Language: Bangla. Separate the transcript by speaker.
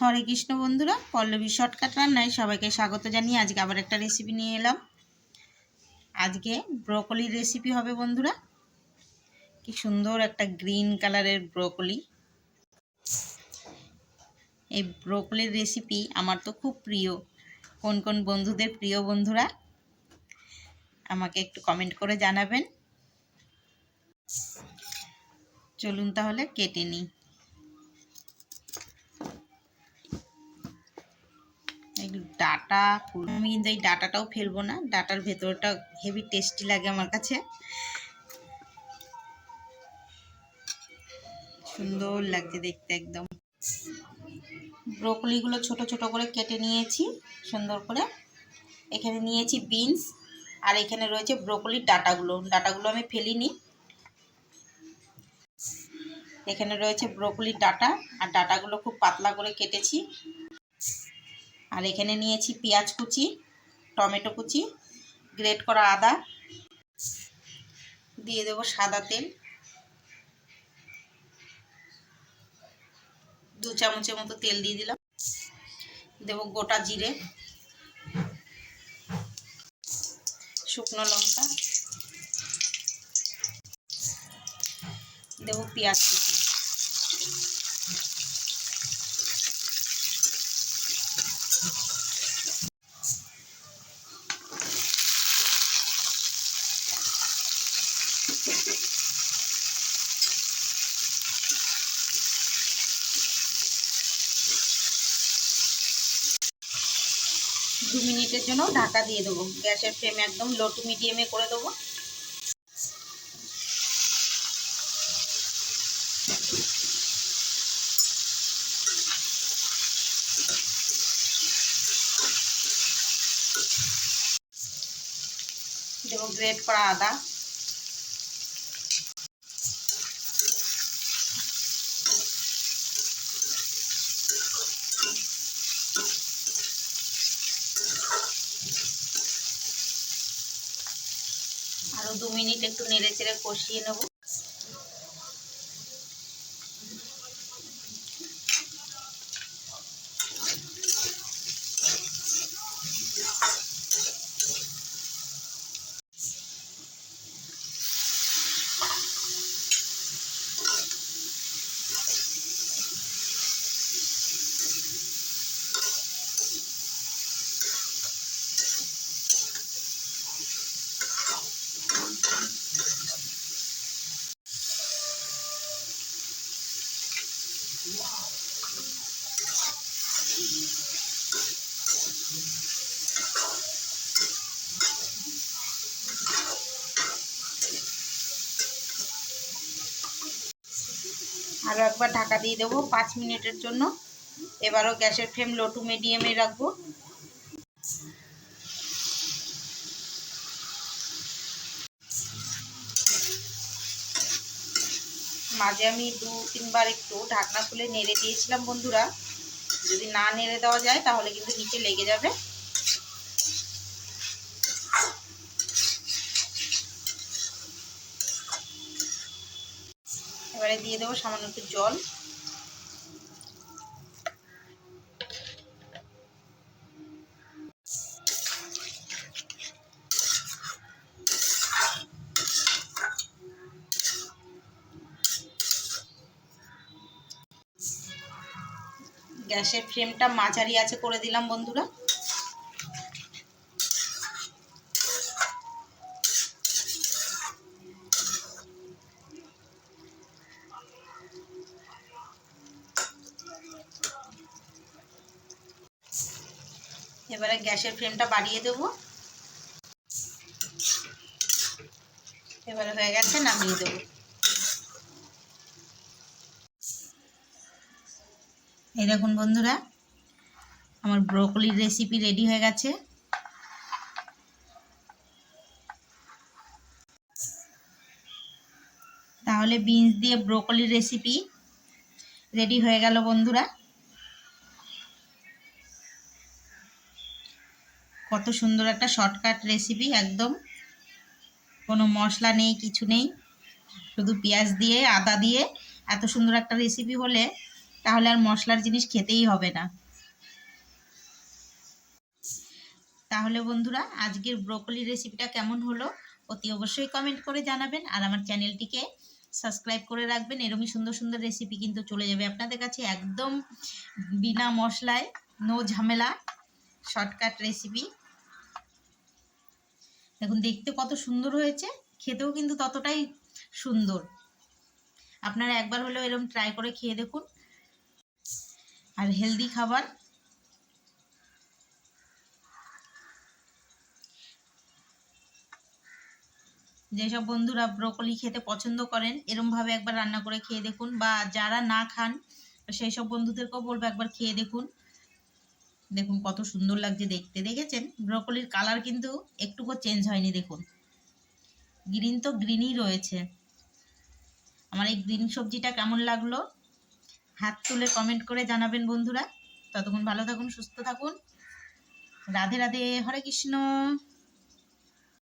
Speaker 1: হরে কৃষ্ণ বন্ধুরা, পল্লবী শর্টকাট রান্নায় সবাইকে স্বাগত জানিয়ে আজকে আবার একটা রেসিপি নিয়ে এলাম। আজকে ব্রোকলির রেসিপি হবে বন্ধুরা। কি সুন্দর একটা গ্রিন কালারের ব্রোকলি এই ব্রোকলির রেসিপি আমার তো খুব প্রিয়। কোন কোন বন্ধুদের প্রিয় বন্ধুরা? আমাকে একটু কমেন্ট করে জানাবেন। চলুন তাহলে কেটে নিই। ডাটা আমি কিন্তু এই ডাটাটাও ফেলব না, ডাটার ভেতরটা হেভি টেস্টি লাগে আমার কাছে। সুন্দর লাগছে দেখতে একদম। ব্রোকলিগুলো ছোট ছোট করে কেটে নিয়েছি, সুন্দর করে। এখানে নিয়েছি বিনস, আর এখানে রয়েছে ব্রোকলির ডাটাগুলো। ডাটাগুলো আমি ফেলিনি। এখানে রয়েছে ব্রোকলির ডাটা, আর ডাটাগুলো খুব পাতলা করে কেটেছি। আর এখানে নিয়েছি পেঁয়াজ কুচি, টমেটো কুচি, গ্রেট করা আদা। দিয়ে দেবো সাদা তেল। দু চামচের মতো তেল দিয়ে দিলাম। দেবো গোটা জিরে, শুকনো লঙ্কা। দেবো পেঁয়াজ কুচি। দু মিনিটের জন্য ঢাকা দিয়ে দেবো। গ্যাসের ফ্লেম একদম লো টু মিডিয়ামে করে দেবো। দেবো গ্রেট করা আদা। দু মিনিট একটু নেড়ে চেড়ে কষিয়ে নেব। আরও একবার ঢাকা দিয়ে দেবো পাঁচ মিনিটের জন্য। এবারও গ্যাসের ফ্লেম লো টু মিডিয়ামে রাখব। মাঝে আমি দু তিনবার একটু ঢাকনা খুলে নেড়ে দিয়েছিলাম বন্ধুরা। যদি না নেড়ে দেওয়া যায় তাহলে কিন্তু নিচে লেগে যাবে। এবারে দিয়ে দেবো সামান্য একটু জল। গ্যাসের ফ্লেমটা মাঝারি আছে করে দিলাম বন্ধুরা। এবারে গ্যাসের ফ্লেমটা বাড়িয়ে দেব। এবারে হয়ে গেছে, নামিয়ে দেবো। এই দেখুন বন্ধুরা, আমার ব্রোকলির রেসিপি রেডি হয়ে গেছে। তাহলে বিনস দিয়ে ব্রোকলির রেসিপি রেডি হয়ে গেল বন্ধুরা। কত সুন্দর একটা শর্টকাট রেসিপি একদম। কোনো মশলা নেই, কিছু নেই। শুধু পেঁয়াজ দিয়ে, আদা দিয়ে এত সুন্দর একটা রেসিপি হলে তাহলে আর মশলার জিনিস খেতেই হবে না। তাহলে বন্ধুরা, আজকের ব্রোকলি রেসিপিটা কেমন হলো অতি অবশ্যই কমেন্ট করে জানাবেন আর আমার চ্যানেলটিকে সাবস্ক্রাইব করে রাখবেন। এরকমই সুন্দর সুন্দর রেসিপি কিন্তু চলে যাবে আপনাদের কাছে একদম বিনা মশলায় নো ঝামেলা শর্টকাট রেসিপি দেখুন, দেখতে কত সুন্দর হয়েছে, খেতেও কিন্তু ততটাই সুন্দর। আপনারা একবার হলেও এরকম ট্রাই করে খেয়ে দেখুন। আর হেলদি খাবার। যেসব বন্ধুরা ব্রোকলি খেতে পছন্দ করেন, এরমভাবে একবার রান্না করে খেয়ে দেখুন, বা যারা না খান, সেই সব বন্ধুদেরকেও বলব একবার খেয়ে দেখুন। দেখুন কত সুন্দর লাগছে দেখতে, দেখেছেন? ব্রকলির কালার কিন্তু একটুকু চেঞ্জ হয়নি, দেখুন। গ্রিন তো গ্রিনই রয়েছে। আমার এই গ্রিন সবজিটা কেমন লাগল? হাত তুলে কমেন্ট করে জানাবেন বন্ধুরা। ততক্ষণ ভালো থাকুন, সুস্থ থাকুন। রাধে রাধে, হরে কৃষ্ণ।